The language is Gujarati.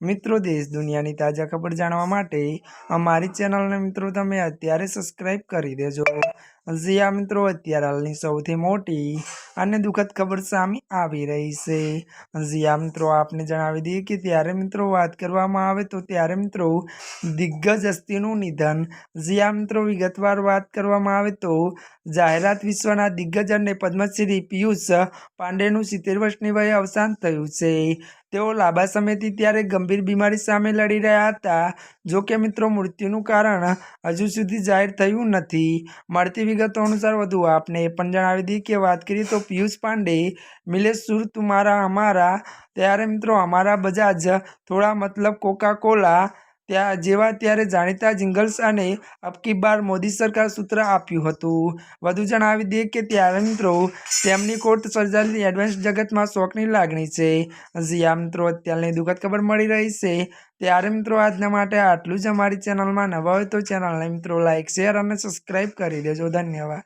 મિત્રો દેશ દુનિયાની તાજા ખબર જાણવા માટે અમારી ચેનલને મિત્રો તમે અત્યારે સબસ્ક્રાઈબ કરી દેજો. આ મિત્રો, અત્યારે હાલની સૌથી મોટી અને દુઃખદ ખબર સામે આવી રહી છે. જી આ મિત્રો, આપને જણાવી દઈએ કે ત્યારે મિત્રો વાત કરવામાં આવે તો ત્યારે મિત્રો દિગ્ગજ હસ્તીનું નિધન. જી આ મિત્રો, વિગતવાર વાત કરવામાં આવે તો જાહેરાત વિશ્વના દિગ્ગજ અને પદ્મશ્રી પિયુષ પાંડેનું સિત્તેર વર્ષની વયે અવસાન થયું છે. તેઓ લાંબા સમયથી ત્યારે ગંભીર બીમારી સામે લડી રહ્યા હતા. જો કે મિત્રો, મૃત્યુનું કારણ હજુ સુધી જાહેર થયું નથી. મળતી વિગતો અનુસાર વધુ આપને એ પણ જણાવી દઈએ કે વાત કરીએ તો પિયુષ પાંડે, મિલેશ સુર તુમારા, અમારા. ત્યારે મિત્રો, અમારા બજાજ, થોડા મતલબ કોકા કોલા ત્યાં જેવા ત્યારે જાણીતા જિંગલ્સ અને અબકી બાર મોદી સરકાર સૂત્ર આપ્યું હતું. વધુ જણાવી દઈએ કે ત્યારે મિત્રો તેમની કોર્ટ સર્જાયેલી એડવાન્સ જગતમાં શોકની લાગણી છે. જ્યાં મિત્રો, અત્યારની દુઃખદ ખબર મળી રહી છે. ત્યારે મિત્રો આજના માટે આટલું જ અમારી ચેનલમાં નવા હોય તો ચેનલને મિત્રો લાઇક શેર અને સબસ્ક્રાઈબ કરી દેજો. ધન્યવાદ.